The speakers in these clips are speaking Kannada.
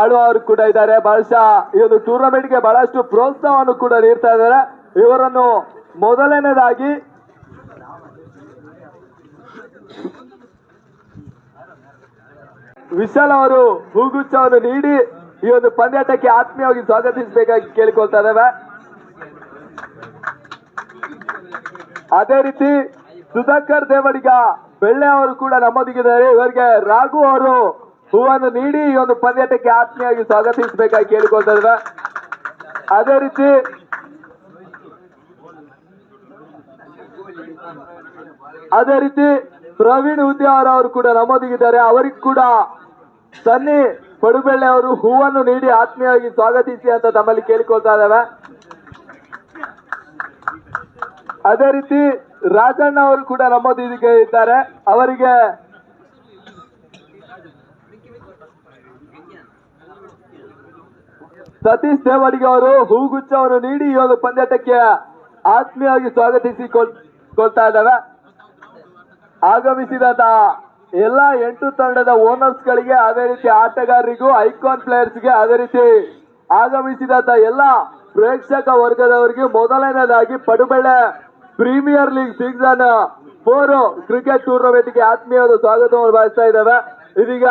ಆಳುವವರು ಕೂಡ ಇದ್ದಾರೆ. ಬಹಳಶಃ ಈ ಒಂದು ಟೂರ್ನಮೆಂಟ್ಗೆ ಬಹಳಷ್ಟು ಪ್ರೋತ್ಸಾಹವನ್ನು ಕೂಡ ನೀಡ್ತಾ ಇದ್ದಾರೆ. ಇವರನ್ನು ಮೊದಲನೇದಾಗಿ ವಿಶಾಲ್ ಅವರು ಹೂಗುಚ್ಛವನ್ನು ನೀಡಿ ಈ ಒಂದು ಪಂದ್ಯಾಟಕ್ಕೆ ಆತ್ಮೀಯವಾಗಿ ಸ್ವಾಗತಿಸಬೇಕಾಗಿ ಕೇಳಿಕೊಳ್ತಾ ಇದ್ದೇವೆ. ಅದೇ ರೀತಿ ಸುಧಾಕರ್ ದೇವಡಿಗ ಬೆಳ್ಳೆ ಅವರು ಕೂಡ ನಮ್ಮೊಂದಿಗಿದ್ದಾರೆ. ಇವರಿಗೆ ರಾಘು ಅವರು ಹೂವನ್ನು ನೀಡಿ ಈ ಒಂದು ಪರ್ಯಟಕ್ಕೆ ಆತ್ಮೀಯವಾಗಿ ಸ್ವಾಗತಿಸಬೇಕಾಗಿ ಕೇಳಿಕೊಳ್ತಾ ಅದೇ ರೀತಿ ಅದೇ ರೀತಿ ಪ್ರವೀಣ್ ಉದ್ಯಾವರ ಅವರು ಕೂಡ ನಮ್ಮೊಂದಿಗಿದ್ದಾರೆ. ಅವರಿಗೆ ಕೂಡ ಸನ್ನಿ ಪಡುಬೆಳ್ಳೆ ಅವರು ಹೂವನ್ನು ನೀಡಿ ಆತ್ಮೀಯವಾಗಿ ಸ್ವಾಗತಿಸಿ ಅಂತ ತಮ್ಮಲ್ಲಿ ಕೇಳಿಕೊಳ್ತಾ ಇದ್ದಾವೆ. ಅದೇ ರೀತಿ ರಾಜಣ್ಣ ಅವರು ಕೂಡ ನಮ್ಮೊಂದಿಗೆ ಇದ್ದಾರೆ. ಅವರಿಗೆ ಸತೀಶ್ ದೇವಡಿಗೆ ಅವರು ಹೂಗುಚ್ಛವನ್ನು ನೀಡಿ ಒಂದು ಪಂದ್ಯಾಟಕ್ಕೆ ಆತ್ಮೀಯವಾಗಿ ಸ್ವಾಗತಿಸಿಕೊಳ್ತಾ ಇದ್ದಾವೆ ಆಗಮಿಸಿದಂತ ಎಲ್ಲ ಎಂಟು ತಂಡದ ಓನರ್ಸ್ ಗಳಿಗೆ ಅದೇ ರೀತಿ ಆಟಗಾರರಿಗೂ, ಐಕಾನ್ ಪ್ಲೇಯರ್ಸ್ಗೆ ಅದೇ ರೀತಿ ಆಗಮಿಸಿದಂತ ಎಲ್ಲ ಪ್ರೇಕ್ಷಕ ವರ್ಗದವರಿಗೆ ಮೊದಲನೇದಾಗಿ Padubele premier league season four cricket ಟೂರ್ನಮೆಂಟ್ಗೆ ಆತ್ಮೀಯವಾದ ಸ್ವಾಗತವನ್ನು ಬಯಸ್ತಾ ಇದ್ದಾವೆ. ಇದೀಗ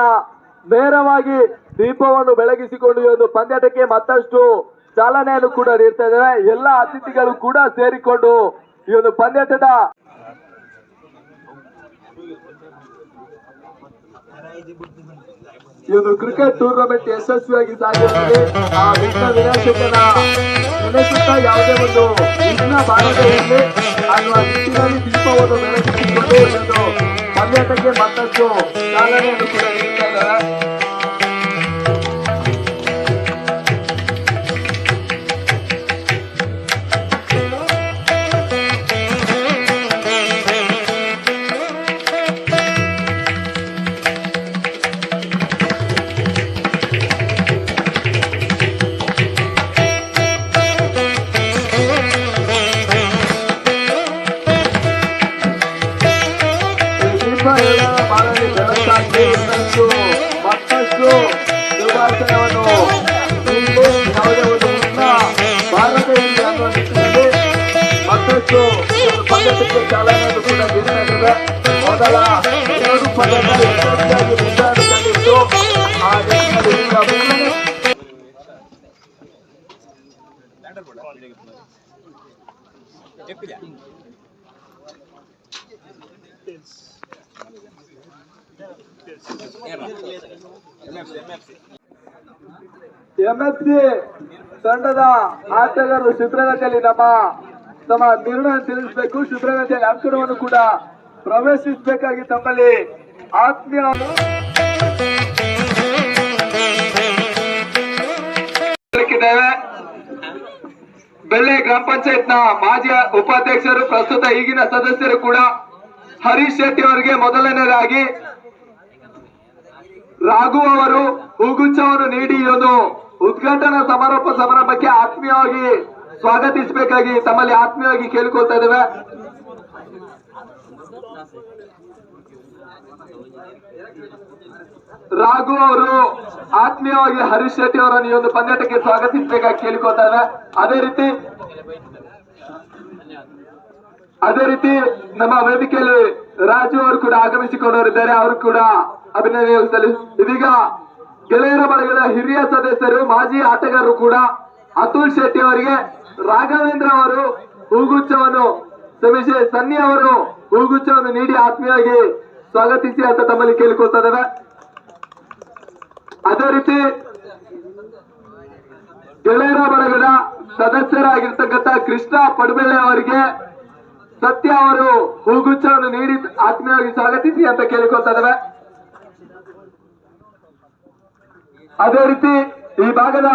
ನೇರವಾಗಿ ದೀಪವನ್ನು ಬೆಳಗಿಸಿಕೊಂಡು ಒಂದು ಪಂದ್ಯಾಟಕ್ಕೆ ಮತ್ತಷ್ಟು ಚಾಲನೆಯನ್ನು ಕೂಡ ನೀಡ್ತಾ ಇದ್ದಾರೆ. ಎಲ್ಲ ಅತಿಥಿಗಳು ಕೂಡ ಸೇರಿಕೊಂಡು ಈ ಒಂದು ಪಂದ್ಯಾಟದ ಒಂದು ಕ್ರಿಕೆಟ್ ಟೂರ್ನಮೆಂಟ್ ಯಶಸ್ವಿಯಾಗಿ ಸಾಗಿರುತ್ತದೆ ಆ ವಿಘ್ನ ವಿನಾಶಕನ ಯಾವುದೇ ಒಂದು ವಿಘ್ನ ಬಾರದೆ ಅನ್ನುವ ನಿಟ್ಟಿನಲ್ಲಿ ದೀಪವನ್ನು ಬೆಳಗಿಸಿಕೊಂಡು ಮತ್ತಷ್ಟು ಮತ್ತಷ್ಟು ಈ ಚಾಲನೆ ಕೂಡ ಮೊದಲ ಎರಡು ಪಂದ್ಯದ ಯಶಸ್ವಿಯಾಗಿ ಮುಂದಾಡು ಕಂಡಿತ್ತು ಆ ಎಂಎಫ್ಸಿ ತಂಡದ ಆಟಗಾರರು ಶಿಬಿರಗತಿಯಲ್ಲಿ ನಮ್ಮ ತಮ್ಮ ನಿರ್ಣಯ ತಿಳಿಸಬೇಕು ಶಿಬಿರಗತಿಯಲ್ಲಿ ಅಂಕಣವನ್ನು ಕೂಡ ಪ್ರವೇಶಿಸಬೇಕಾಗಿ ತಮ್ಮಲ್ಲಿ ಆತ್ಮೀಯ. ಬೆಳ್ಳೆ ಗ್ರಾಮ ಪಂಚಾಯತ್ನ ಮಾಜಿ ಉಪಾಧ್ಯಕ್ಷರು, ಪ್ರಸ್ತುತ ಈಗಿನ ಸದಸ್ಯರು ಕೂಡ ಹರೀಶ್ ಶೆಟ್ಟಿ ಅವರಿಗೆ ಮೊದಲನೇದಾಗಿ ರಾಘು ಅವರು, ಹೂಗುಚ್ಛವನ್ನು ನೀಡಿ ಉದ್ಘಾಟನಾ ಸಮಾರೋಪ ಸಮಾರಂಭಕ್ಕೆ ಆತ್ಮೀಯವಾಗಿ ಸ್ವಾಗತಿಸಬೇಕಾಗಿ ತಮ್ಮಲ್ಲಿ ಆತ್ಮೀಯವಾಗಿ ಕೇಳಿಕೊಳ್ತಾ ಇದ್ದೇವೆ. ರಾಘು ಅವರು ಆತ್ಮೀಯವಾಗಿ ಹರೀಶ್ ಶೆಟ್ಟಿ ಅವರನ್ನು ಈ ಒಂದು ಪಂದ್ಯಾಟಕ್ಕೆ ಸ್ವಾಗತಿಸಬೇಕಾಗಿ ಕೇಳಿಕೊಳ್ತಾ ಇದ್ದಾರೆ ಅದೇ ರೀತಿ ಅದೇ ರೀತಿ ನಮ್ಮ ವೇದಿಕೆಯಲ್ಲಿ ರಾಜು ಅವರು ಕೂಡ ಆಗಮಿಸಿಕೊಂಡವರಿದ್ದಾರೆ. ಅವರು ಕೂಡ ಅಭಿನಂದನೆ ಇದೀಗ ಗೆಳೆಯರ ಬಳಗದ ಹಿರಿಯ ಸದಸ್ಯರು, ಮಾಜಿ ಆಟಗಾರರು ಕೂಡ ಅತುಲ್ ಶೆಟ್ಟಿ ಅವರಿಗೆ ರಾಘವೇಂದ್ರ ಅವರು ಹೂಗುಚ್ಛವನ್ನು ಸಮಿಶೆ ಸನ್ನಿ ಅವರು ಹೂಗುಚ್ಛವನ್ನು ನೀಡಿ ಆತ್ಮೀಯವಾಗಿ ಸ್ವಾಗತಿಸಿ ಅಂತ ತಮ್ಮಲ್ಲಿ ಕೇಳಿಕೊಳ್ತಾ ಅದೇ ರೀತಿ ಗೆಳೆಯರ ಬಳಗದ ಸದಸ್ಯರಾಗಿರ್ತಕ್ಕಂಥ ಕೃಷ್ಣ ಪಡ್ಬೆಳ್ಳೆ ಅವರಿಗೆ ಸತ್ಯ ಅವರು ಹೂಗುಚ್ಛವನ್ನು ನೀಡಿ ಆತ್ಮೀಯವಾಗಿ ಸ್ವಾಗತಿಸಿ ಅಂತ ಕೇಳಿಕೊಳ್ತಾ ಅದೇ ರೀತಿ ಈ ಭಾಗದ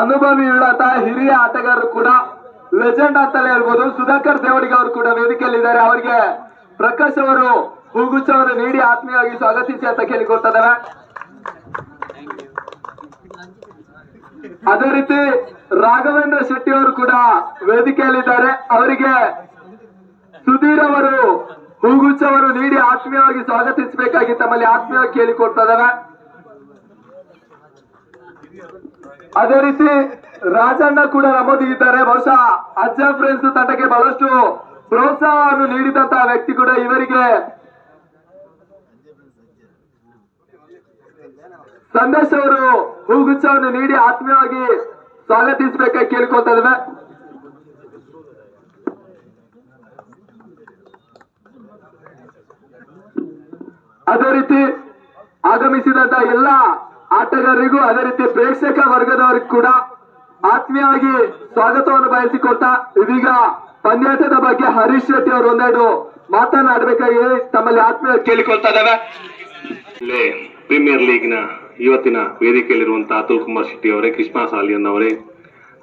ಅನುಭವಿ ಉಳ್ಳಂತ ಹಿರಿಯ ಆಟಗಾರರು ಕೂಡ ಲೆಜೆಂಡ್ ಅಂತಲೇ ಹೇಳ್ಬೋದು. ಸುಧಾಕರ್ ದೇವಡಿಗ ಅವರು ಕೂಡ ವೇದಿಕೆಯಲ್ಲಿದ್ದಾರೆ. ಅವರಿಗೆ ಪ್ರಕಾಶ್ ಅವರು ಹೂಗುಚ್ಛವನ್ನು ನೀಡಿ ಆತ್ಮೀಯವಾಗಿ ಸ್ವಾಗತಿಸಿ ಅಂತ ಕೇಳಿಕೊಳ್ತಿದ್ದಾರೆ ಅದೇ ರೀತಿ ರಾಘವೇಂದ್ರ ಶೆಟ್ಟಿ ಅವರು ಕೂಡ ವೇದಿಕೆಯಲ್ಲಿದ್ದಾರೆ. ಅವರಿಗೆ ಸುಧೀರ್ ಅವರು ಹೂಗುಚ್ಛವನ್ನು ನೀಡಿ ಆತ್ಮೀಯವಾಗಿ ಸ್ವಾಗತಿಸಬೇಕಾಗಿ ತಮ್ಮಲ್ಲಿ ಆತ್ಮೀಯವಾಗಿ ಕೇಳಿಕೊಡ್ತಾ ಇದ್ದಾರೆ ಅದೇ ರೀತಿ ರಾಜಣ್ಣ ಕೂಡ ನಮ್ಮೊಂದಿಗಿದ್ದಾರೆ ಬಹುಶಃ ಅಜ್ಜ ಫ್ರೆಂಡ್ಸ್ ತಂಡಕ್ಕೆ ಬಹಳಷ್ಟು ಪ್ರೋತ್ಸಾಹವನ್ನು ನೀಡಿದಂತಹ ವ್ಯಕ್ತಿ ಕೂಡ ಇವರಿಗೆ. ಸಂದೇಶ್ ಅವರು ಹೂಗುಚ್ಛವನ್ನು ನೀಡಿ ಆತ್ಮೀಯವಾಗಿ ಸ್ವಾಗತಿಸಬೇಕಾಗಿ ಕೇಳ್ಕೊತಾ ಇದ್ದೇವೆ ಅದೇ ರೀತಿ ಆಗಮಿಸಿದಂತ ಎಲ್ಲ ಆಟಗಾರರಿಗೂ ಅದೇ ರೀತಿ ಪ್ರೇಕ್ಷಕ ವರ್ಗದವರಿಗೂ ಕೂಡ ಆತ್ಮೀಯವಾಗಿ ಸ್ವಾಗತವನ್ನು ಬಯಸಿಕೊಳ್ತಾ ಇದೀಗ ಪಂದ್ಯಾಟದ ಬಗ್ಗೆ ಹರೀಶ್ ಶೆಟ್ಟಿ ಅವರು ಒಂದೆರಡು ಮಾತನಾಡಬೇಕಾಗಿ ತಮ್ಮಲ್ಲಿ ಆತ್ಮೀಯ ಕೇಳಿಕೊಳ್ತಾ ಲೀಗ್ ಪ್ರೀಮಿಯರ್ ಲೀಗ್ನ ಇವತ್ತಿನ ವೇದಿಕೆಯಲ್ಲಿರುವಂತಹ ಅತುಲ್ ಕುಮಾರ್ ಶೆಟ್ಟಿ ಅವರೇ ಕೃಷ್ಣ ಸಾಲಿಯನ್ ಅವರೇ,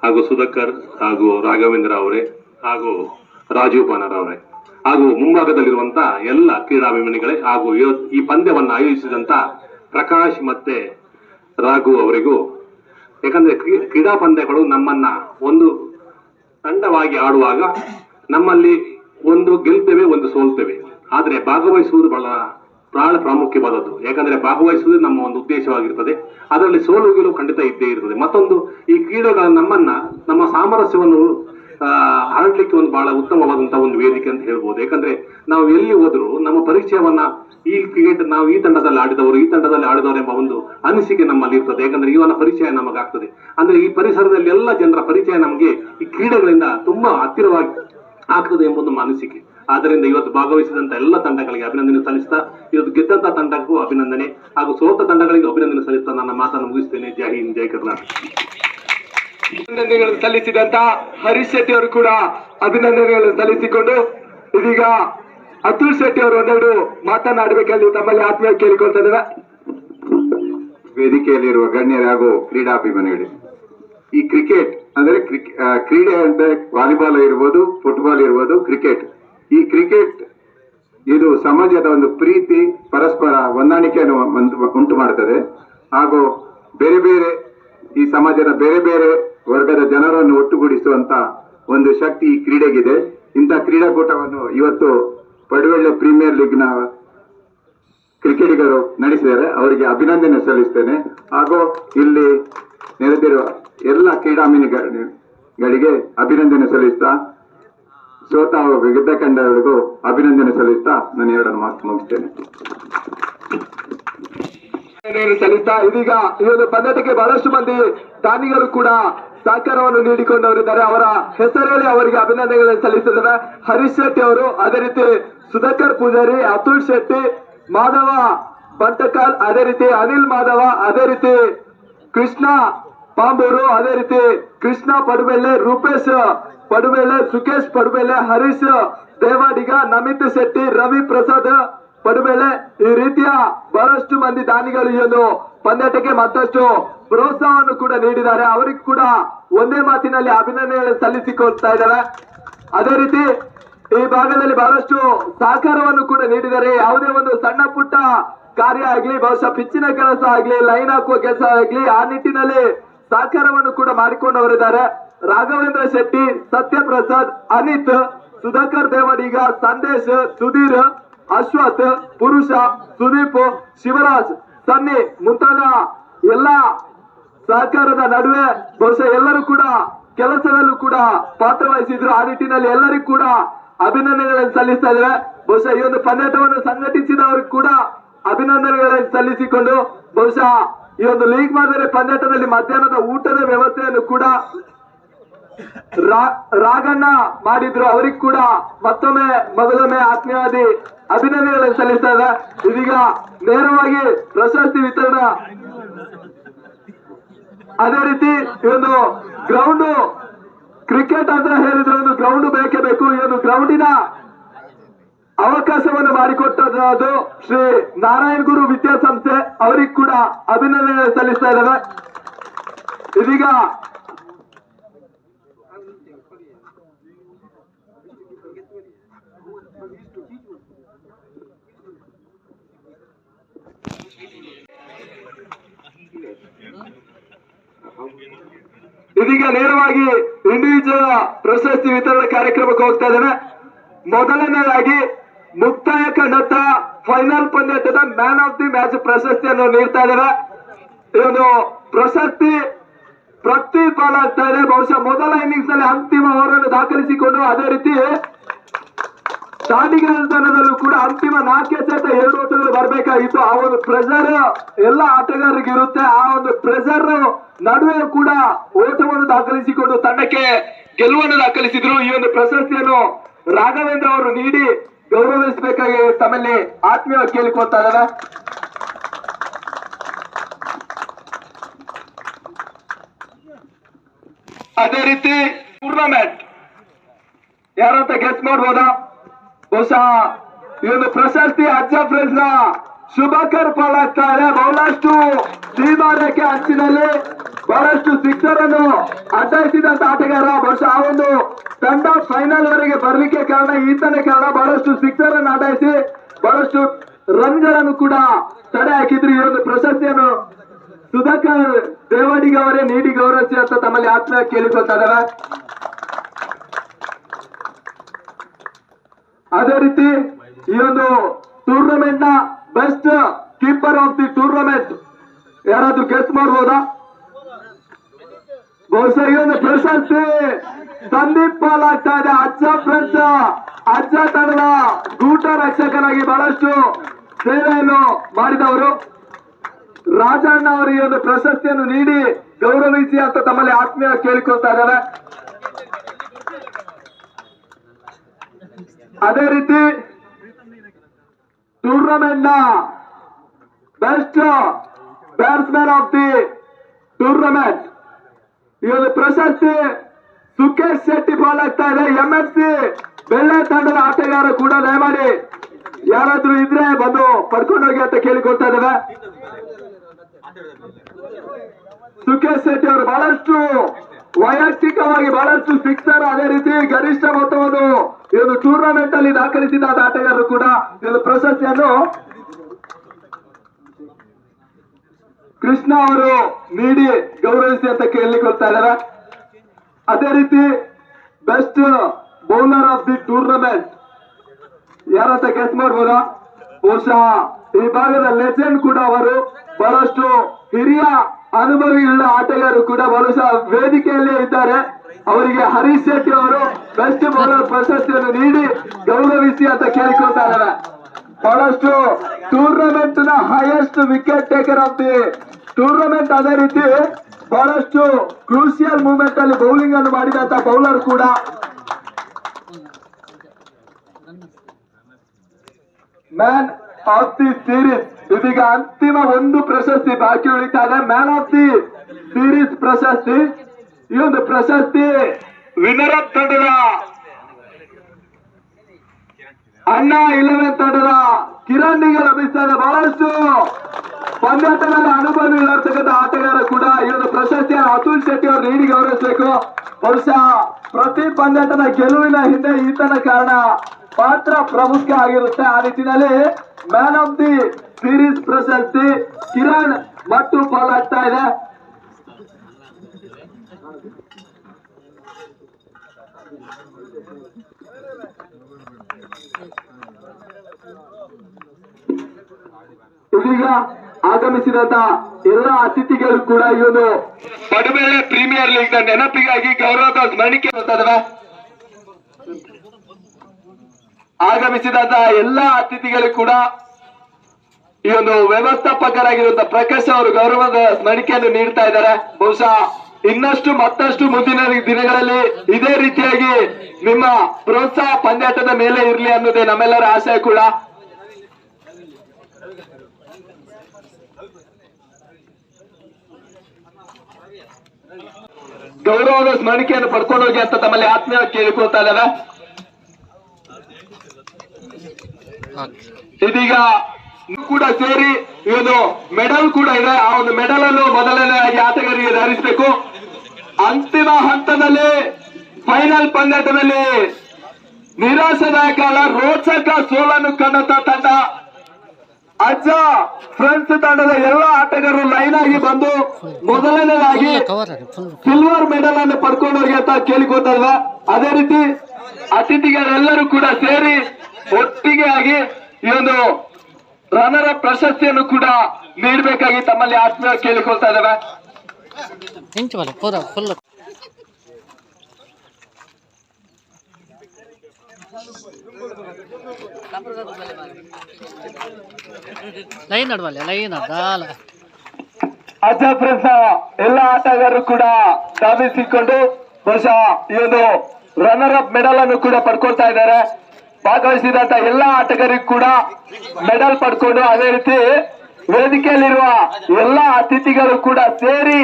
ಹಾಗೂ ಸುಧಾಕರ್ ಹಾಗೂ ರಾಘವೇಂದ್ರ ಅವರೇ, ಹಾಗೂ ರಾಜೀವ್ ಬಾನರ್ ಅವರೇ, ಹಾಗೂ ಮುಂಭಾಗದಲ್ಲಿರುವಂತಹ ಎಲ್ಲ ಕ್ರೀಡಾಭಿಮಾನಿಗಳೇ ಹಾಗೂ ಈ ಪಂದ್ಯವನ್ನು ಆಯೋಜಿಸಿದಂತ ಪ್ರಕಾಶ್ ಮತ್ತೆ ರಾಘು ಅವರಿಗೂ. ಯಾಕಂದ್ರೆ ಕ್ರೀ- ಕ್ರೀಡಾ ಪಂದ್ಯಗಳು ನಮ್ಮನ್ನ ಒಂದು ತಂಡವಾಗಿ ಆಡುವಾಗ ನಮ್ಮಲ್ಲಿ ಒಂದು ಗೆಲ್ತೇವೆ, ಒಂದು ಸೋಲ್ತೇವೆ. ಆದ್ರೆ ಭಾಗವಹಿಸುವುದು ಬಹಳ ಬಹಳ ಪ್ರಾಮುಖ್ಯವಾದದ್ದು. ಯಾಕಂದ್ರೆ ಭಾಗವಹಿಸುವುದು ನಮ್ಮ ಒಂದು ಉದ್ದೇಶವಾಗಿರ್ತದೆ. ಅದರಲ್ಲಿ ಸೋಲು ಗೆಲುವು ಖಂಡಿತ ಇದ್ದೇ ಇರ್ತದೆ. ಮತ್ತೊಂದು, ಈ ಕ್ರೀಡೆಗಳ ನಮ್ಮನ್ನ, ನಮ್ಮ ಸಾಮರಸ್ಯವನ್ನು ಹರಡ್ಲಿಕ್ಕೆ ಒಂದು ಬಹಳ ಉತ್ತಮವಾದಂತಹ ಒಂದು ವೇದಿಕೆ ಅಂತ ಹೇಳ್ಬೋದು. ಯಾಕಂದ್ರೆ ನಾವು ಎಲ್ಲಿ ಹೋದ್ರು ನಮ್ಮ ಪರಿಚಯವನ್ನ ಈ ಕ್ರಿಕೆಟ್ ನಾವು ಈ ತಂಡದಲ್ಲಿ ಆಡಿದವರು, ಈ ತಂಡದಲ್ಲಿ ಆಡಿದವರು ಎಂಬ ಒಂದು ಅನಿಸಿಕೆ ನಮ್ಮಲ್ಲಿ ಇರ್ತದೆ. ಯಾಕಂದ್ರೆ ಇವನ ಪರಿಚಯ ನಮಗಾಗ್ತದೆ. ಅಂದ್ರೆ ಈ ಪರಿಸರದಲ್ಲಿ ಎಲ್ಲ ಜನರ ಪರಿಚಯ ನಮಗೆ ಈ ಕ್ರೀಡೆಗಳಿಂದ ತುಂಬಾ ಹತ್ತಿರವಾಗಿ ಆಗ್ತದೆ ಎಂಬುದು ಅನಿಸಿಕೆ. ಆದ್ದರಿಂದ ಇವತ್ತು ಭಾಗವಹಿಸಿದಂತ ಎಲ್ಲ ತಂಡಗಳಿಗೆ ಅಭಿನಂದನೆ ಸಲ್ಲಿಸ್ತಾ, ಇವತ್ತು ಗೆದ್ದಂತ ತಂಡಕ್ಕೂ ಅಭಿನಂದನೆ ಹಾಗೂ ಸೋತ ತಂಡಗಳಿಗೆ ಅಭಿನಂದನೆ ಸಲ್ಲಿಸ್ತಾ ನನ್ನ ಮಾತನ್ನು ಮುಗಿಸ್ತೇನೆ. ಜೈ ಹಿಂದ್, ಜೈ ಕರ್ನಾಟಕ. ಅಭಿನಂದನೆಗಳನ್ನು ಸಲ್ಲಿಸಿದಂತ ಹರೀಶ್ ಶೆಟ್ಟಿ ಅವರು ಕೂಡ ಅಭಿನಂದನೆಗಳನ್ನು ಸಲ್ಲಿಸಿಕೊಂಡು ಇದೀಗ ಅತುಲ್ ಶೆಟ್ಟಿ ಅವರು ಒಂದೆರಡು ಮಾತನಾಡಬೇಕಲ್ಲಿ ತಮ್ಮಲ್ಲಿ ಆತ್ಮೀಯ ಕೇಳಿಕೊಳ್ತಾ ವೇದಿಕೆಯಲ್ಲಿರುವ ಗಣ್ಯರು ಹಾಗೂ ಕ್ರೀಡಾಭಿಮಾನಿಗಳು, ಈ ಕ್ರಿಕೆಟ್ ಅಂದ್ರೆ ಕ್ರೀಡೆ ಅಂದ್ರೆ ವಾಲಿಬಾಲ್ ಇರ್ಬೋದು, ಫುಟ್ಬಾಲ್ ಇರ್ಬೋದು, ಕ್ರಿಕೆಟ್. ಈ ಕ್ರಿಕೆಟ್ ಇದು ಸಮಾಜದ ಒಂದು ಪ್ರೀತಿ, ಪರಸ್ಪರ ಹೊಂದಾಣಿಕೆಯನ್ನು ಉಂಟು ಮಾಡುತ್ತದೆ ಹಾಗೂ ಬೇರೆ ಬೇರೆ ಈ ಸಮಾಜದ ಬೇರೆ ಬೇರೆ ವರ್ಗದ ಜನರನ್ನು ಒಟ್ಟುಗೂಡಿಸುವಂತ ಒಂದು ಶಕ್ತಿ ಈ ಕ್ರೀಡೆಗಿದೆ. ಇಂಥ ಕ್ರೀಡಾಕೂಟವನ್ನು ಇವತ್ತು ಪಡುವೆಳ್ಳೆ ಪ್ರೀಮಿಯರ್ ಲೀಗ್ನ ಕ್ರಿಕೆಟಿಗರು ನಡೆಸಿದ್ದಾರೆ. ಅವರಿಗೆ ಅಭಿನಂದನೆ ಸಲ್ಲಿಸ್ತೇನೆ. ಹಾಗೂ ಇಲ್ಲಿ ನೆರೆದಿರುವ ಎಲ್ಲ ಕ್ರೀಡಾಮಿನಿಗಳಿಗೆ ಅಭಿನಂದನೆ ಸಲ್ಲಿಸ್ತಾ, ಸೋತ ಗೆದ್ದ ಅಭಿನಂದನೆ ಸಲ್ಲಿಸ್ತಾ ನಾನು ಎರಡನ್ನು ಮಾತು ಮುಗಿಸ್ತೇನೆ. ಸಲ್ಲಿಸ್ತಾ ಇದೀಗ ಈ ಒಂದು ಪಂದ್ಯಕ್ಕೆ ಬಹಳಷ್ಟು ಮಂದಿ ದಾನಿಗಳು ಕೂಡ ಸಹಕಾರವನ್ನು ನೀಡಿಕೊಂಡವರಿದ್ದಾರೆ. ಅವರ ಹೆಸರಲ್ಲಿ ಅವರಿಗೆ ಅಭಿನಂದನೆಗಳನ್ನು ಸಲ್ಲಿಸಿದ್ದಾರೆ ಹರೀಶ್ ಶೆಟ್ಟಿ ಅವರು ಅದೇ ರೀತಿ ಸುಧಾಕರ್ ಪೂಜಾರಿ, ಅತುಲ್ ಶೆಟ್ಟಿ, ಮಾಧವ ಬಂಟಕಾಲ್ ಅದೇ ರೀತಿ ಅನಿಲ್ ಮಾಧವ, ಅದೇ ರೀತಿ ಕೃಷ್ಣ ಪಾಂಬೂರು, ಅದೇ ರೀತಿ ಕೃಷ್ಣ ಪಡುಬೆಲೆ ರೂಪೇಶ್ ಪಡುಬೆಲೆ ಸುಕೇಶ್ ಪಡುಬೆಲೆ ಹರೀಶ್ ದೇವಾಡಿಗ, ನಮಿತ್ ಶೆಟ್ಟಿ ರವಿ ಪ್ರಸಾದ್ ಪಡುಬೆಳೆ ಈ ರೀತಿಯ ಬಹಳಷ್ಟು ಮಂದಿ ದಾನಿಗಳು ಈ ಒಂದು ಪಂದ್ಯಾಟಕ್ಕೆ ಮತ್ತಷ್ಟು ಪ್ರೋತ್ಸಾಹವನ್ನು ಕೂಡ ನೀಡಿದ್ದಾರೆ. ಅವರಿಗೆ ಕೂಡ ಒಂದೇ ಮಾತಿನಲ್ಲಿ ಅಭಿನಂದನೆ ಸಲ್ಲಿಸಿಕೊಳ್ತಾ ಇದ್ದಾರೆ. ಅದೇ ರೀತಿ ಈ ಭಾಗದಲ್ಲಿ ಬಹಳಷ್ಟು ಸಹಕಾರವನ್ನು ಕೂಡ ನೀಡಿದ್ದಾರೆ. ಯಾವುದೇ ಒಂದು ಸಣ್ಣ ಪುಟ್ಟ ಕಾರ್ಯ ಆಗ್ಲಿ, ಬಹುಶಃ ಪಿಚ್ಚಿನ ಕೆಲಸ ಆಗ್ಲಿ, ಲೈನ್ ಹಾಕುವ ಕೆಲಸ ಆಗ್ಲಿ, ಆ ನಿಟ್ಟಿನಲ್ಲಿ ಸಹಕಾರವನ್ನು ಕೂಡ ಮಾಡಿಕೊಂಡವರಿದ್ದಾರೆ. ರಾಘವೇಂದ್ರ ಶೆಟ್ಟಿ, ಸತ್ಯಪ್ರಸಾದ್, ಅನಿತ್, ಸುಧಾಕರ್ ದೇವಡಿಗ ಸಂದೇಶ್, ಸುಧೀರ್ ಅಶ್ವಥ್, ಪುರುಷ, ಸುದೀಪ್, ಶಿವರಾಜ್ ಸನ್ನಿ ಮುಂತಾದ ಎಲ್ಲ ಸಹಕಾರದ ನಡುವೆ ಬಹುಶಃ ಎಲ್ಲರೂ ಕೂಡ ಕೆಲಸದಲ್ಲೂ ಕೂಡ ಪಾತ್ರ ವಹಿಸಿದ್ರು. ಆ ನಿಟ್ಟಿನಲ್ಲಿ ಎಲ್ಲರಿಗೂ ಕೂಡ ಅಭಿನಂದನೆಗಳನ್ನು ಸಲ್ಲಿಸ್ತಾ ಇದ್ದಾರೆ. ಬಹುಶಃ ಈ ಒಂದು ಪಂದ್ಯಾಟವನ್ನು ಸಂಘಟಿಸಿದವರಿಗೂ ಕೂಡ ಅಭಿನಂದನೆಗಳನ್ನು ಸಲ್ಲಿಸಿಕೊಂಡು ಬಹುಶಃ ಈ ಒಂದು ಲೀಗ್ ಮಾದರಿ ಪಂದ್ಯಾಟದಲ್ಲಿ ಮಧ್ಯಾಹ್ನದ ಊಟದ ವ್ಯವಸ್ಥೆಯನ್ನು ಕೂಡ ರಾಗಣ್ಣ ಮಾಡಿದ್ರು. ಅವರಿಗೂ ಕೂಡ ಮತ್ತೊಮ್ಮೆ, ಮೊದಲೊಮ್ಮೆ ಆತ್ಮೀಯವಾದಿ ಅಭಿನಂದನೆಗಳನ್ನು ಸಲ್ಲಿಸ್ತಾ ಇದೆ ಇದೀಗ ನೇರವಾಗಿ ಪ್ರಶಸ್ತಿ ವಿತರಣಾ. ಅದೇ ರೀತಿ ಈ ಒಂದು ಗ್ರೌಂಡ್ ಕ್ರಿಕೆಟ್ ಅಂತ ಹೇಳಿದ್ರೆ ಒಂದು ಗ್ರೌಂಡ್ ಬೇಕೇ ಬೇಕು. ಒಂದು ಗ್ರೌಂಡಿನ ಅವಕಾಶವನ್ನು ಮಾಡಿಕೊಟ್ಟದ್ದು ಶ್ರೀ ನಾರಾಯಣ ಗುರು ವಿದ್ಯಾಸಂಸ್ಥೆ. ಅವರಿಗೆ ಕೂಡ ಅಭಿನಂದನೆ ಸಲ್ಲಿಸ್ತಾ ಇದ್ದಾವೆ. ಇದೀಗ ಇದೀಗ ನೇರವಾಗಿ ಇಂಡಿವಿಜುವಲ್ ಪ್ರಶಸ್ತಿ ವಿತರಣಾ ಕಾರ್ಯಕ್ರಮಕ್ಕೆ ಹೋಗ್ತಾ ಇದ್ದೇವೆ ಮೊದಲನೇದಾಗಿ ಮುಕ್ತಾಯ ಕಂಡಂತ ಫೈನಲ್ ಪಂದ್ಯದ ಮ್ಯಾನ್ ಆಫ್ ದಿ ಮ್ಯಾಚ್ ಪ್ರಶಸ್ತಿಯನ್ನು ನೀಡ್ತಾ ಇದ್ದೇವೆ. ಇವನು ಪ್ರಶಸ್ತಿ ಪ್ರಶಸ್ತಿ ಪ್ರತಿಫಲಾಗ್ತಾ ಇದೆ. ಬಹುಶಃ ಮೊದಲ ಇನ್ನಿಂಗ್ಸ್ನಲ್ಲಿ ಅಂತಿಮ ಓವರ್ ಅನ್ನು ದಾಖಲಿಸಿಕೊಂಡು ಅದೇ ರೀತಿ ಸ್ಥಾನಿಕರಣದಲ್ಲೂ ಕೂಡ ಅಂತಿಮ ನಾಲ್ಕೇ ಸಹಿತ ಎರಡು ಓಟಗಳು ಬರಬೇಕಾಗಿತ್ತು. ಆ ಒಂದು ಪ್ರೆಷರ್ ಎಲ್ಲ ಆಟಗಾರರಿಗೆ ಇರುತ್ತೆ. ಆ ಒಂದು ಪ್ರೆಷರ್ ನಡುವೆ ಕೂಡ ಓಟವನ್ನು ದಾಖಲಿಸಿಕೊಂಡು ತಂಡಕ್ಕೆ ಗೆಲುವನ್ನು ದಾಖಲಿಸಿದ್ರು. ಈ ಒಂದು ಪ್ರಶಸ್ತಿಯನ್ನು ರಾಘವೇಂದ್ರ ಅವರು ನೀಡಿ ಗೌರವಿಸಬೇಕಾಗಿ ತಮ್ಮಲ್ಲಿ ಆತ್ಮೀಯ ಕೇಳಿಕೊಳ್ತಾ ಅದೇ ರೀತಿ ಟೂರ್ನಮೆಂಟ್ ಯಾರಂತ ಗೆಸ್ ಮಾಡ್ಬೋದಾ? ಬಹುಶಃ ಈ ಒಂದು ಪ್ರಶಸ್ತಿ ಅಜ್ಜ ಫ್ರೆಂಡ್ಸ್ನ ಶುಭಕರ್ ಪಾಲಾಗ್ತಾರೆ ಬಹಳಷ್ಟು ತೀರ್ಮಾನಕ್ಕೆ ಅಂಚಿನಲ್ಲಿ ಬಹಳಷ್ಟು ಸಿಕ್ಸರ್ ಅನ್ನು ಅಡ್ಡಾಯಿಸಿದಂತ ಆಟಗಾರ. ಬಹುಶಃ ಆ ಒಂದು ತಂಡ ಫೈನಲ್ ವರೆಗೆ ಬರ್ಲಿಕ್ಕೆ ಕಾರಣ ಈತನೇ ಕಾರಣ ಬಹಳಷ್ಟು ಸಿಕ್ಸರ್ ಅನ್ನು ಅಡ್ಡಾಯಿಸಿ ಬಹಳಷ್ಟು ರನ್ಗಳನ್ನು ಕೂಡ ತಡೆ ಹಾಕಿದ್ರು. ಈ ಒಂದು ಪ್ರಶಸ್ತಿಯನ್ನು ಸುಧಾಕರ್ ದೇವಡಿಗವರೇ ನೀಡಿ ಗೌರವಿಸಿ ಅಂತ ತಮ್ಮಲ್ಲಿ ಆತ್ಮ ಕೇಳಿಕೊಳ್ತಾ ಇದ್ದಾರೆ ಅದೇ ರೀತಿ ಈ ಒಂದು ಟೂರ್ನಮೆಂಟ್ನ best keeper of the tournament ಯಾರಾದ್ರೂ ಗೆಸ್ ಮಾಡ್ಬೋದಾ? ಬಹುಶಃ ಇದೊಂದು ಪ್ರಶಸ್ತಿ ಸಂದೀಪ್ ಪಾಲಾಗ್ತಾ ಇದೆ. ಅಜ್ಜ ಫ್ರೆಂಡ್ಸ್ ಅಜ್ಜ ತಂಡದ ಗೂಟ ರಕ್ಷಕನಾಗಿ ಬಹಳಷ್ಟು ಸೇವೆಯನ್ನು ಮಾಡಿದವರು. ರಾಜಣ್ಣ ಅವರು ಈ ಒಂದು ಪ್ರಶಸ್ತಿಯನ್ನು ನೀಡಿ ಗೌರವಿಸಿ ಅಂತ ತಮ್ಮಲ್ಲಿ ಆತ್ಮೀಯ ಕೇಳಿಕೊಳ್ತಾ ಇದ್ದಾರೆ. ಅದೇ ರೀತಿ ಟೂರ್ನಮೆಂಟ್ನ best batsman of the tournament. ಈ ಒಂದು ಪ್ರಶಸ್ತಿ ಸುಖೇಶ್ ಶೆಟ್ಟಿ ಪಾಲಾಗ್ತಾ ಇದೆ. ಎಂ ಎಸ್ ಸಿ ಬೆಳ್ಳೆ ತಂಡದ ಆಟಗಾರ ಕೂಡ ದಯಮಾಡಿ ಯಾರಾದ್ರೂ ಇದ್ರೆ ಬಂದು ಪಡ್ಕೊಂಡೋಗಿ ಅಂತ ಕೇಳಿಕೊಳ್ತಾ ಇದ್ದೇವೆ. ಸುಖೇಶ್ ಶೆಟ್ಟಿ ಅವರು ಬಹಳಷ್ಟು ವೈಯಕ್ತಿಕವಾಗಿ ಬಹಳಷ್ಟು ಸಿಕ್ಸರ್ ಅದೇ ರೀತಿ ಗರಿಷ್ಠ ಮೊತ್ತವನ್ನು ಈ ಒಂದು ಟೂರ್ನಮೆಂಟ್ ಅಲ್ಲಿ ದಾಖಲಿಸಿದ ಆಟಗಾರರು ಕೂಡ ಒಂದು ಪ್ರಶಸ್ತಿಯನ್ನು ಕೃಷ್ಣ ಅವರು ನೀಡಿ ಗೌರವಿಸಿ ಅಂತ ಕೇಳಿಕೊಳ್ತಾ ಇದ್ದಾರೆ. ಅದೇ ರೀತಿ best bowler of the tournament ಯಾರಂತ ಗೆಸ್ ಮಾಡ್ಬೋದಾ? ಬಹುಶಃ ಈ ಭಾಗದ ಲೆಜೆಂಡ್ ಕೂಡ ಅವರು ಬಹಳಷ್ಟು ಹಿರಿಯ ಅನುಭವಿಗಳ ಆಟಗಾರರು ಕೂಡ ಬಹುಶಃ ವೇದಿಕೆಯಲ್ಲೇ ಇದ್ದಾರೆ. ಅವರಿಗೆ ಹರೀಶ್ ಶೆಟ್ಟಿ ಅವರು ಬೆಸ್ಟ್ ಬೌಲರ್ ಪ್ರಶಸ್ತಿಯನ್ನು ನೀಡಿ ಗೌರವಿಸಿ ಅಂತ ಕೇಳಿಕೊಳ್ತಾ ಇದ್ದಾರೆ. ಬಹಳಷ್ಟು ಟೂರ್ನಮೆಂಟ್ನ highest wicket taker of the tournament ಅದೇ ರೀತಿ ಬಹಳಷ್ಟು ಕ್ರೂಷಿಯಲ್ ಮೂಮೆಂಟ್ ಅಲ್ಲಿ ಬೌಲಿಂಗ್ ಅನ್ನು ಮಾಡಿದಂತ ಬೌಲರ್ ಕೂಡ. ಮ್ಯಾನ್ ದಿ ಸೀರೀಸ್ ಇದೀಗ ಅಂತಿಮ ಒಂದು ಪ್ರಶಸ್ತಿ ಬಾಕಿ ಉಳಿತಾ ಇದೆ ಮ್ಯಾನ್ ಆಫ್ ದಿ ಸೀರೀಸ್ ಪ್ರಶಸ್ತಿ. ಈ ಒಂದು ಪ್ರಶಸ್ತಿ ವಿನರ ತಂಡದ ಅಣ್ಣ ಇಲ್ಲವೇ ತಂಡದ ಕಿರಣ್ ನಿಗೆ ಲಭಿಸ್ತಾ ಇದೆ ಬಹಳಷ್ಟು ಪಂದ್ಯಾಟದಲ್ಲಿ ಅನುಭವ ಇರತಕ್ಕಂಥ ಆಟಗಾರ ಕೂಡ ಈ ಒಂದು ಪ್ರಶಸ್ತಿಯನ್ನು ಅತುಲ್ ಶೆಟ್ಟಿ ಅವರು ನೀಡಿ ಗೌರವಿಸಬೇಕು. ಬಹುಶಃ ಪ್ರತಿ ಪಂದ್ಯಾಟದ ಗೆಲುವಿನ ಹಿಂದೆ ಈತನ ಕಾರಣ ಪಾತ್ರ ಪ್ರಮುಖ ಆಗಿರುತ್ತೆ. ಆ ನಿಟ್ಟಿನಲ್ಲಿ ಮ್ಯಾನ್ ಆಫ್ ದಿ ಸೀರೀಸ್ ಪ್ರಶಸ್ತಿ ಕಿರಣ್ ಮತ್ತು ಪಾಲಾಗ್ತಾ ಇದೆ. ಇದೀಗ ಆಗಮಿಸಿದಂತ ಎಲ್ಲ ಅತಿಥಿಗಳು ಕೂಡ ಈ ಒಂದು ಪ್ರೀಮಿಯರ್ ಲೀಗ್ನ ನೆನಪಿಗಾಗಿ ಗೌರವ ಸ್ಮರಣಿಕೆ ಮಾಡ್ತಾ ಇದಾವೆ ಎಲ್ಲಾ ಅತಿಥಿಗಳು ಕೂಡ ಈ ಒಂದು ವ್ಯವಸ್ಥಾಪಕರಾಗಿರುವಂತಹ ಪ್ರಕಾಶ್ ಅವರು ಗೌರವದ ಸ್ಮರಣಿಕೆಯನ್ನು ನೀಡ್ತಾ ಇದ್ದಾರೆ. ಬಹುಶಃ ಇನ್ನಷ್ಟು ಮತ್ತಷ್ಟು ಮುಂದಿನ ದಿನಗಳಲ್ಲಿ ಇದೇ ರೀತಿಯಾಗಿ ನಿಮ್ಮ ಪ್ರೋತ್ಸಾಹ ಪಂದ್ಯಾಟದ ಮೇಲೆ ಇರಲಿ ಅನ್ನೋದೇ ನಮ್ಮೆಲ್ಲರ ಆಶಯ ಕೂಡ. ಗೌರವದ ಸ್ಮರಣಿಕೆಯನ್ನು ಪಡ್ಕೊಂಡು ಹೋಗಿ ಅಂತ ತಮ್ಮಲ್ಲಿ ಆತ್ಮೀಯ ಕೇಳಿಕೊಳ್ತಾ ಇದ್ದಾರೆ. ಇದೀಗ ಕೂಡ ಸೇರಿ ಒಂದು ಮೆಡಲ್ ಕೂಡ ಇದೆ. ಆ ಒಂದು ಮೆಡಲ್ ಅನ್ನು ಮೊದಲನೇ ಆಟಗಾರರಿಗೆ ಧರಿಸಬೇಕು. ಅಂತಿಮ ಹಂತದಲ್ಲಿ ಫೈನಲ್ ಪಂದ್ಯದಲ್ಲಿ ನಿರಾಶದಾಯಕ ರೋಚಕ ಸೋಲನ್ನು ಕಂಡಂತ ತಂಡ. ಅಜ್ಜ ಫ್ರೆಂಡ್ಸ್ ತಂಡದ ಎಲ್ಲ ಆಟಗಾರರು ಲೈನ್ ಆಗಿ ಬಂದು ಮೊದಲನೇದಾಗಿ ಸಿಲ್ವರ್ ಮೆಡಲ್ ಅನ್ನು ಪಡ್ಕೊಂಡು ಅಂತ ಕೇಳಿಕೊತಲ್ವಾ ಅದೇ ರೀತಿ ಅತಿಥಿಗಳೆಲ್ಲರೂ ಕೂಡ ಸೇರಿ ಒಟ್ಟಿಗೆ ಆಗಿ ಈ ಒಂದು ರನ್ನರ್ ಪ್ರಶಸ್ತಿಯನ್ನು ಕೂಡ ನೀಡಬೇಕಾಗಿ ತಮ್ಮಲ್ಲಿ ಆತ್ಮೀಯ ಕೇಳಿಕೊಳ್ತಾ ಇದ್ದಾವೆ. ಲೈನ್ ನಡ್ವಲ್ಲ ಲೈನ್ ಅದಾಲ ಅಜಪ್ರಸ ಎಲ್ಲ ಆಟಗಾರರು ಕೂಡ ಸಾಧಿಸಿಕೊಂಡು ಬಹುಶಃ ಈ ಒಂದು ರನ್ನರ್ ಅಪ್ ಮೆಡಲ್ ಅನ್ನು ಕೂಡ ಪಡ್ಕೊಳ್ತಾ ಇದ್ದಾರೆ. ಭಾಗವಹಿಸಿದಂತ ಎಲ್ಲಾ ಆಟಗಾರರಿಗೂ ಕೂಡ ಮೆಡಲ್ ಪಡ್ಕೊಂಡು ಅದೇ ರೀತಿ ವೇದಿಕೆಯಲ್ಲಿರುವ ಎಲ್ಲಾ ಅತಿಥಿಗಳು ಕೂಡ ಸೇರಿ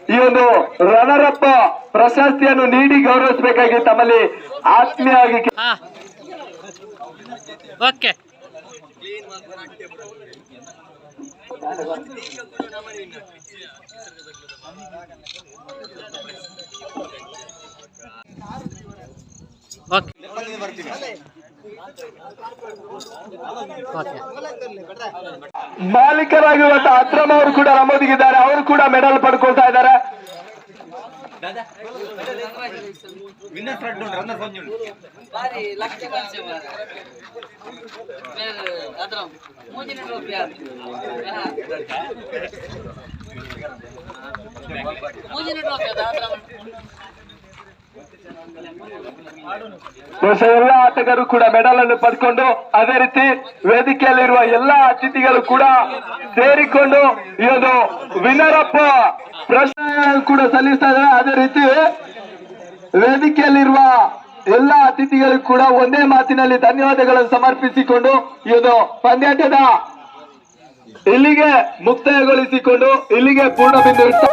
ಈ ಒಂದು ರನ್ನರ್ ಅಪ್ ಪ್ರಶಸ್ತಿಯನ್ನು ನೀಡಿ ಗೌರವಿಸಬೇಕಾಗಿ ತಮ್ಮಲ್ಲಿ ಆತ್ಮೀಯವಾಗಿ ಓಕೆ. ಓಕೆ. ಮಾಲೀಕರಾಗಿರುವಂತಹ ಅಕ್ರಮ್ ಅವರು ಕೂಡ ನಮ್ಮೊಂದಿಗಿದ್ದಾರೆ ಅವರು ಕೂಡ ಮೆಡಲ್ ಪಡ್ಕೊಳ್ತಾ ಇದ್ದಾರೆ. ಮೂಜಿನ ಟ್ರೋಫಿ ಅದು. ಬಹುಶಃ ಎಲ್ಲ ಆಟಗಾರರು ಕೂಡ ಮೆಡಲ್ ಅನ್ನು ಪಡ್ಕೊಂಡು ಅದೇ ರೀತಿ ವೇದಿಕೆಯಲ್ಲಿರುವ ಎಲ್ಲಾ ಅತಿಥಿಗಳು ಕೂಡ ಸೇರಿಕೊಂಡು ಈ ಒಂದು ವಿನ್ನರ್ ಪ್ರಶ್ನೆ ಕೂಡ ಸಲ್ಲಿಸ್ತಾ ಇದ್ದಾರೆ. ಅದೇ ರೀತಿ ವೇದಿಕೆಯಲ್ಲಿರುವ ಎಲ್ಲಾ ಅತಿಥಿಗಳು ಕೂಡ ಒಂದೇ ಮಾತಿನಲ್ಲಿ ಧನ್ಯವಾದಗಳನ್ನು ಸಮರ್ಪಿಸಿಕೊಂಡು ಈ ಒಂದು ಪಂದ್ಯಾಟದ ಇಲ್ಲಿಗೆ ಮುಕ್ತಾಯಗೊಳಿಸಿಕೊಂಡು ಇಲ್ಲಿಗೆ ಪೂರ್ಣ ಬಿಂದು